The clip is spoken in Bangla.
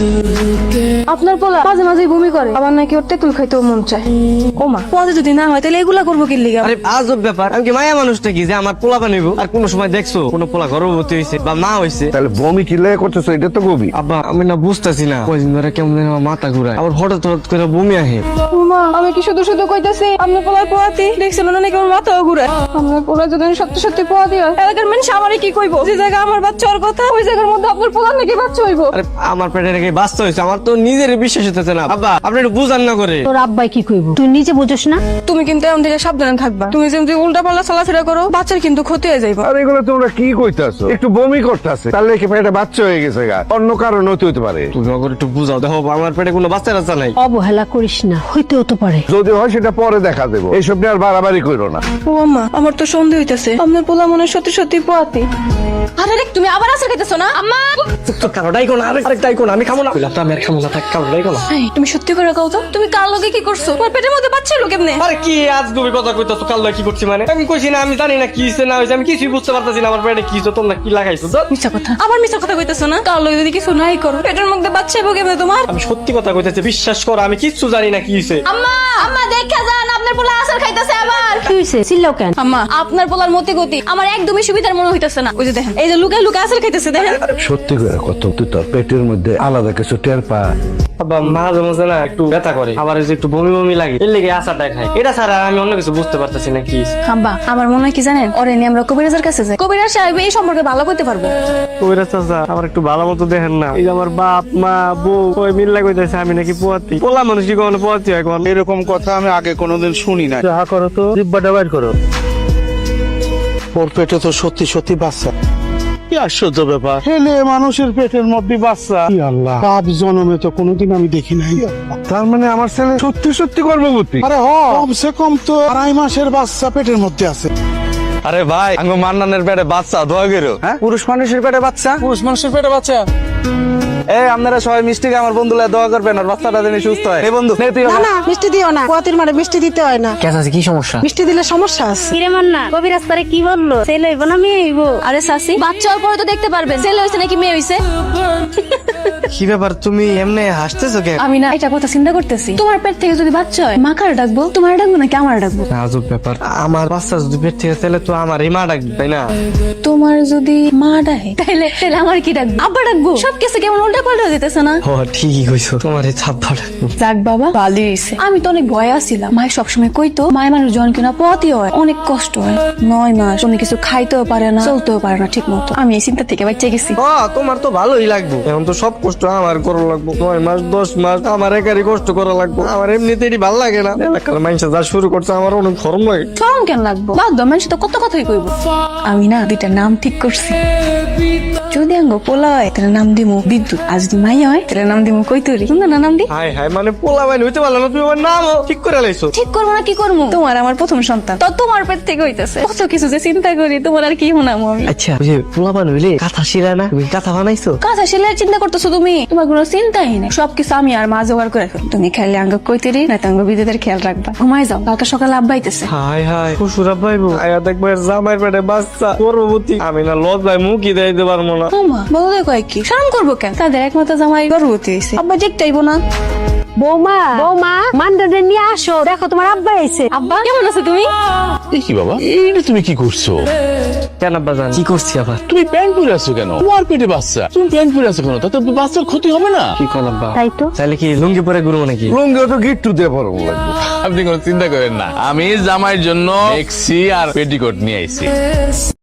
do আপনার পোলা মাঝে মাঝে বমি করে। আবার নাকি ওর তেঁতুল খাইতেও মন চায়। ও মা পদে যদি না হয় তাহলে এগুলা করব কি লিগা? আরে আজব ব্যাপার। আমি কি মায়া মানুষটা কি যে আমার পোলা বানিব আর কোন সময় দেখছ কোন পোলা গর্ভবতী হয়েছে বা মা হয়েছে তাহলে বমি কি লেগে করতেছো? এটা তো গবি আব্বা আমি না বুঝতেছি না। কয়দিন ধরে কেমন যেন আমার মাথা ঘুরায়। আবার হঠাৎ হঠাৎ করে বমি আহে ও মা আমি কি শুধু শুধু কইতাছি আপনার পোলার পোয়াতি? দেখছিল না নাকি আমার মাথাও ঘুরে আপনার পোলা যদি সত্যি সত্যি পোয়াতি হয় এলাকার মানুষ আমারে কি কইবো? যে জায়গা আমার বাচ্চা ওর কথা ওই জায়গার মধ্যে আপনার পোলার নাকি বাচ্চা হইবো? আরে আমার পেটে রেখে বাচ্চা হয়েছে আমার তো নিজের বিশ্বাস হতেছে না। আব্বা আপনি একটু বুঝান না করে। তোর আব্বাই কি কইব? তুই নিজে বুঝোস না? তুমি কিন্তু এমন থেকে সাবধানে থাকবা। তুমি যেমন উল্টা পাল্লা চলাফেরা করো বাচ্চার কিন্তু ক্ষতি হয়ে যাইবা। আর এগুলো তোমরা কি কইতাছো? একটু বমি করতেছে। তাহলে কি পেটে বাচ্চা হয়ে গেছে গা। অন্য কারণ হতে হতে পারে। তুমি আমাকে একটু বুঝাও। দেখো আমার পেটে কোনো বাচ্চা টাচ্চা নাই। অবহেলা করিস না হইতেও তো পারে। যদি হয় সেটা পরে দেখা দেবো। এইসব নিয়ে আর বাড়াবাড়ি করো না। ও আম্মা আমার তো সন্দেহ হইতাছে। আপনার পোলা মনে সত্যি সত্যি পোয়াতি। আরে তুমি আবার আসার খাইতেছো না? আম্মা! তো কারোটাই কোন? আরেক আরেকটাই কোন? আমি খাব না। আমি আর খাব না কোন এই, তুমি সত্যি করে কও তো তুমি কার লগে কি করছ? তোমার পেটের মধ্যে বাচ্চা এলো কেমনে? আরে কি আজ তুমি কথা কইতাছো কাল কি করছি মানে? আমি কইছি না আমি জানি না কি হইছে না হইছে আমি কিছুই বুঝতে পারতাছি না আমার পেটে কি হইছে তোমরা কি লাগাইছো? তো মিছা কথা। আবার মিছা কথা কইতেছো না? কার লগে যদি কিছু নাই করো পেটের মধ্যে বাচ্চা এলো কেমনে তোমার? আমি সত্যি কথা কইতেছি বিশ্বাস করো আমি কিচ্ছু জানি না কি হইছে। আম্মা আম্মা দেখা আপনার পোলা আসার খাইতেছে আবার। কি হইছে? চিল্লাও কেন? আম্মা আপনার পোলার মতি গতি আমার একদমই সুবিধার মনে হইতেছে না। ওই যে দেখেন এই যে লুকায় লুকায় আসার খাইতেছে দেখেন। সত্যি করে কত তুই তোর পেটের মধ্যে আলাদা কিছু টের পা বাবা মাঝে মাঝে না একটু ব্যথা করে আবার এই যে একটু বমি বমি লাগে এর লেগে আশাটা খাই এটা ছাড়া আমি অন্য কিছু বুঝতে পারতেছি না কি আব্বা আমার মনে হয় কি জানেন? ওরে নিয়ে আমরা কবিরাজের কাছে যাই। কবিরাজ সাহেব এই সম্পর্কে ভালো করতে পারব। কইরা চাচা আমার একটু ভালো মতো দেখেন না। এই যে আমার বাপ মা বউ ওই মিল্লা কইতেছে আমি নাকি পোয়াতি। পোলা মানুষ কি কখনো পোয়াতি হয় এরকম কথা আমি আগে কোনোদিন শুনি না যাহা করো তো জিব্বাটা বাইর করো। ওর পেটে তো সত্যি সত্যি বাচ্চা। কি আশ্চর্য ব্যাপার? ছেলে মানুষের পেটের মধ্যে বাচ্চা। কি আল্লাহ। বাপ জন্মে তো কোনোদিন আমি দেখি নাই। তার মানে আমার ছেলে সত্যি সত্যি গর্ভবতী? আরে হ কমসে কম তো আড়াই মাসের বাচ্চা পেটের মধ্যে আছে। আরে ভাই আঙ্গো মান্নানের পেটে বাচ্চা দোয়া গেরো। হ্যাঁ? পুরুষ মানুষের পেটে বাচ্চা? পুরুষ মানুষের পেটে বাচ্চা। এই আপনারা সবাই মিষ্টিকে আমার দোয়া করবেন আর বাচ্চাটা যেন সুস্থ হয়। এই বন্ধু নে তুই না না মিষ্টি দিও না। পোয়াতির মানে মিষ্টি দিতে হয় না। আছে কি সমস্যা? মিষ্টি দিলে সমস্যা আছে। কিরে মান্না কি বলল? ছেলে হইব না মেয়ে হইব? আরে সাসি বাচ্চা হওয়ার পরে তো দেখতে পারবেন। ছেলে নাকি মেয়ে হয়েছে কি ব্যাপার তুমি এমনি হাসতেছো কেন? আমি না এটা কথা চিন্তা করতেছি। তোমার পেট থেকে যদি বাচ্চা হয় মা কার ডাকবো? তোমার ডাকবো নাকি আমার ডাকবো? আজব ব্যাপার আমার বাচ্চা যদি পেট থেকে তাহলে তো আমার মা ডাকবে তাই না। তোমার যদি মা ডাকে তাহলে তাহলে আমার কি ডাকবো? আব্বা ডাকবো? সব কিছু কেমন উল্টা পাল্টা দিতেছে না? ও ঠিকই কইছো। তোমার এই ছাপ্পা ডাকবো যাক বাবা ভালোই হয়েছে আমি তো অনেক ভয় আছিলাম। মায়ের সবসময় কইতো মায়ের মানুষ জন কিনা পথই হয় অনেক কষ্ট হয়। নয় মাস কোনো কিছু খাইতেও পারে না চলতেও পারে না ঠিক মতো আমি এই চিন্তা থেকে বাচ্চা গেছি। ও তোমার তো ভালোই লাগবে। এখন তো সব কষ্ট আমার করা লাগবো। নয় মাস দশ মাস আমার একারই কষ্ট করা লাগবো। আমার এমনিতেই ভালো লাগে না। এলাকার মানুষ যা শুরু করছে আমার অনেক ধর্ম লাগে। শরম কেন লাগবো? বাদ দাও মানুষ তো কত কথাই কইব। আমি না দুইটা নাম ঠিক করছি। যদি আঙ্গ পোলা হয় তাহলে নাম দিমু বিদ্যুৎ। আর যদি মাই হয় তাহলে নাম দিমু সুন্দর না নাম দি? হাই হাই মানে পোলা বাইন হইতে পারল না তুমি আমার নাম ঠিক করে লাইছো। ঠিক করব না কি করব? তোমার আমার প্রথম সন্তান। তো তোমার পেট থেকে হইতেছে। কত কিছু যে চিন্তা করি তোমার আর কি আমি? আচ্ছা ওই যে পোলা বান হইলে কাঁথা শিরা না? তুমি কাঁথা বানাইছো? কাঁচা সেলাই চিন্তা করতেছো তুমি? তোমার কোনো চিন্তাই নেই। সবকিছু আমি আর মা জোগাড় করে তুমি খাইলে আঙ্গ কইতেরি না আঙ্গ বিদ্যুতের খেয়াল রাখবা। ঘুমাই যাও কালকে সকালে আব্বাইতেছে হাই হাই শ্বশুরা পাইবো আয়া দেখব এর জামাইয়ের পেটে বাচ্চা গর্ভবতী। আমি না লজ্জায় মুখই দিতে পারব না। ওমা বলো কয় কি? শরম করব কেন? তাদের একমাত্র জামাই গর্ভবতী হয়েছে। আব্বা দেখতেইবো না। বৌমা। বৌমা। মান্ডারে নিয়ে আসো। দেখো তোমার আব্বা আইছে আব্বা? কেমন আছো তুমি? কি বাবা? এইটা তুমি কি করছ? কেন আব্বা জান? কি করছি আবার? তুমি প্যান্ট পরে আছো কেন? তোমার পেটে বাচ্চা। তুমি প্যান্ট পরে আছো কেন? তাতে বাচ্চার ক্ষতি হবে না? কি কোন আব্বা? তাই তো। তাহলে কি লুঙ্গি পরে ঘুরবো নাকি? লুঙ্গিও তো গিট্টু দিয়ে পরম লাগবে আপনি কোনো চিন্তা করেন না। আমি জামাইয়ের জন্য এক্সি আর পেটিকোট নিয়ে আইছি।